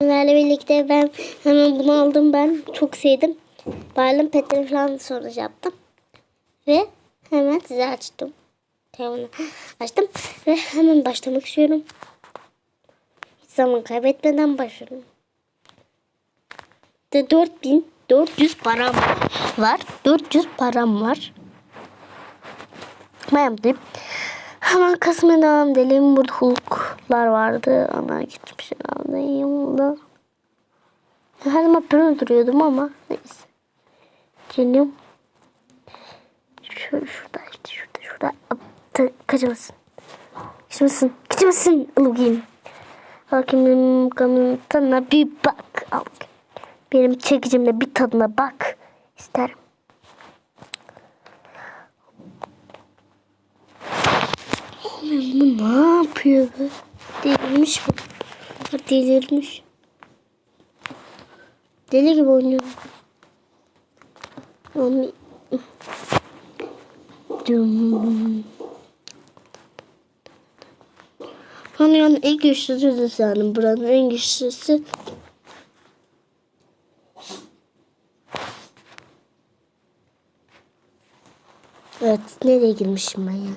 Sizlerle birlikte ben hemen bunu aldım ben. Çok sevdim. Barlım petleri falan sonra yaptım. Ve hemen size açtım. Telefonu açtım ve hemen başlamak istiyorum. Hiç zaman kaybetmeden başlıyorum. De 4400 param var. 400 param var. Ben yaptım. Hemen kasmaya devam edelim. Burada hulklar vardı. Ana gitmiş herhalde. Yanımda. Her zaman ben ama neyse. Canım. Şöyle şurada işte şurada şurada. Aptı. Kaçamasın. Ilgin. Bakayım benim kanımın tadına bir bak. Al. Benim çekicimle bir tadına bak. isterim. Bu ne yapıyor bu? Delirmiş bu. Delirmiş. Deli gibi oynuyor. Onu... Dum. Buranın en güçlüsü yani buranın en güçlüsü. Evet nereye girmişim ben ya?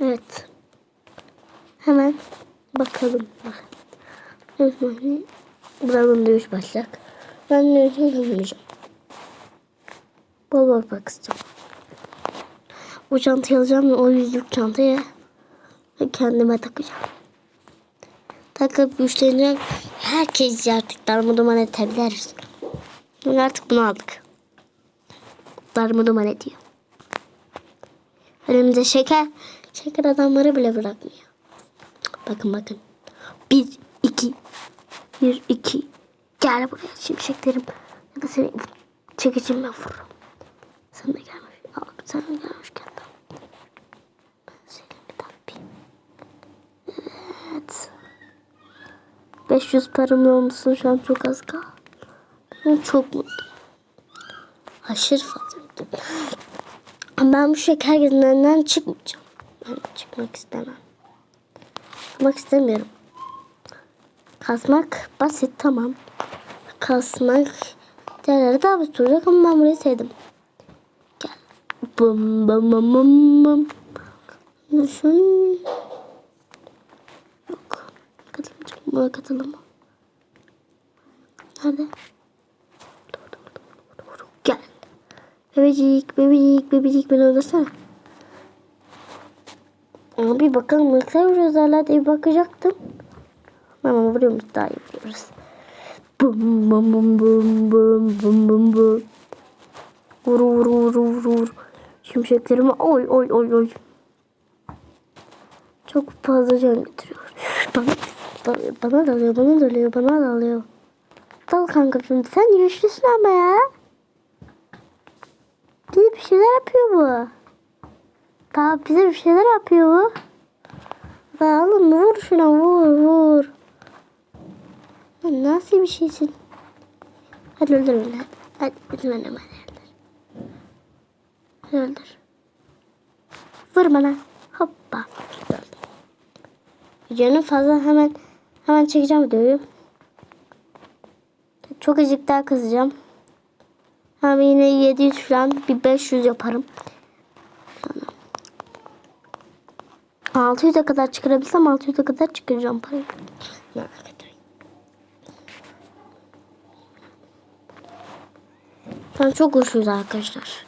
Evet. Hemen bakalım. Bakın. Buranın dövüş başlayacak. Ben dövüşü yapamayacağım. Bol bol bakacağım. Bu çantayı alacağım ve o yüzlük çantayı kendime takacağım. Takıp güçlenecek. Herkes artık darmaduman edebiliriz. Çünkü artık bunu aldık. Darmaduman ediyor. Önümüze şeker, şeker adamları bile bırakmıyor. Bakın bakın. Bir, iki, bir, iki. Gel buraya şimşeklerim. Ya da seni çekicimle vururum. Sen de gelmiş. Al, sen de gelmişken de. Ben seni bir tapayım. Evet. 500 param olmasın şu an çok az kaldı. Ben çok mutluyum. Aşırı fazla mutluyum. Ben bu şeker gezinden çıkmayacağım. Ben çıkmak istemem. Çıkmak istemiyorum. Kasmak basit tamam. Kasmak diğerleri daha basit olacak ama ben burayı sevdim. Gel. Bum bum bum bum bum. Düşün. Yok. Katılmayacağım. Buna katılma. Nerede? Gel. Bebecik, bebecik, bebecik beni öldürsene. Abi bakalım ne kadar vuruyoruz hala diye bakacaktım. Ama vuruyormuş daha iyi vuruyoruz. Bum bum bum bum bum bum bum bum. Vur vur vur vur vur. Şimşeklerime oy oy oy oy. Çok fazla can getiriyor. Bana, bana, dalıyor, bana dalıyor, bana dalıyor. Dal kanka şimdi. Sen güçlüsün ama ya. Bir şeyler yapıyor bu. Daha bize bir şeyler yapıyor. Daha oğlum vur şuna vur vur. Lan nasıl bir şeysin? Hadi öldür beni. Hadi öldür beni. Hadi öldür. Öldür. Vur bana. Hoppa. Videonun fazla hemen hemen çekeceğim videoyu. Çok azıcık daha kızacağım. Ama yine 700 falan bir 500 yaparım. Tamam. 600'e kadar çıkarabilsem 600'e kadar çıkaracağım parayı. An çok güçlüyüz arkadaşlar.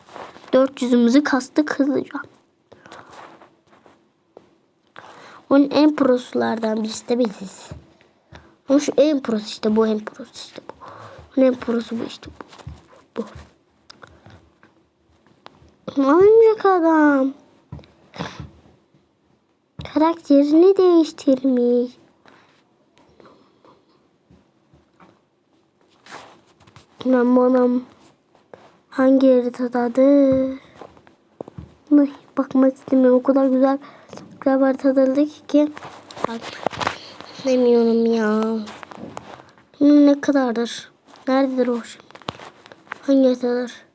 400'ümüzü kastık hızlıca. Onun en prosulardan birisi de biziz. Ama şu en prosu işte bu en prosu işte bu. Onun en prosu bu işte bu. Bu. Ancak adam. Karakterini değiştirmiş. Bana hangi haritadadır? Ay, bakmak istemiyorum. O kadar güzel bir haritadadır ki. Bak. Demiyorum ya. Ne kadardır? Nerededir o şimdi? Hangi haritadır?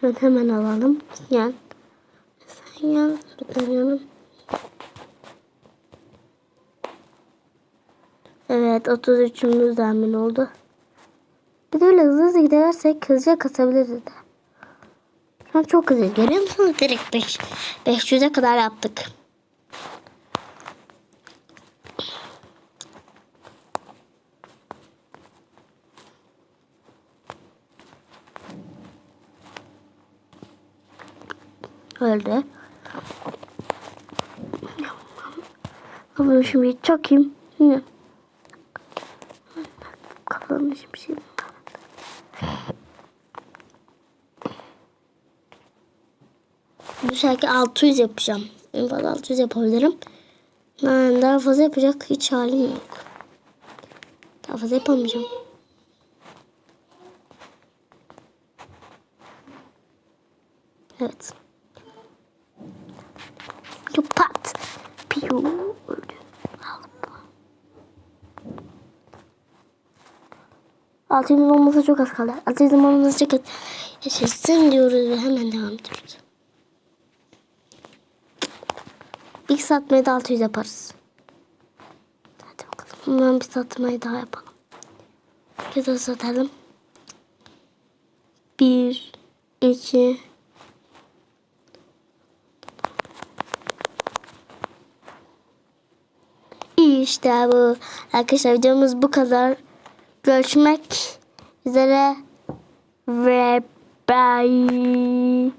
Hemen hemen alalım. Gel. Sen gel. Tutuyorum. Evet 33'ümüz tahmin oldu. Bir de öyle hızlı hızlı gidersek hızlıca kasabiliriz de. Şu an çok hızlı. Görüyor musunuz? Direkt 5, 500'e kadar yaptık. Öldü. Ama şimdi çakayım. Kafamda şimdi şey? Bu şarkı 600 yapacağım. En fazla 600 yapabilirim. Ben daha fazla yapacak hiç halim yok. Daha fazla yapamayacağım. Evet. Şu pat. Piyu. Öldü. Al. Altı yıl olması çok az kaldı. Altı çok az. Yaşasın diyoruz ve hemen devam ediyoruz. Bir satmayı da 600 yaparız. Hadi bakalım. Hemen bir satmayı daha yapalım. Bir de satalım. Bir, iki, İşte bu. Arkadaşlar videomuz bu kadar. Görüşmek üzere. Ve bye.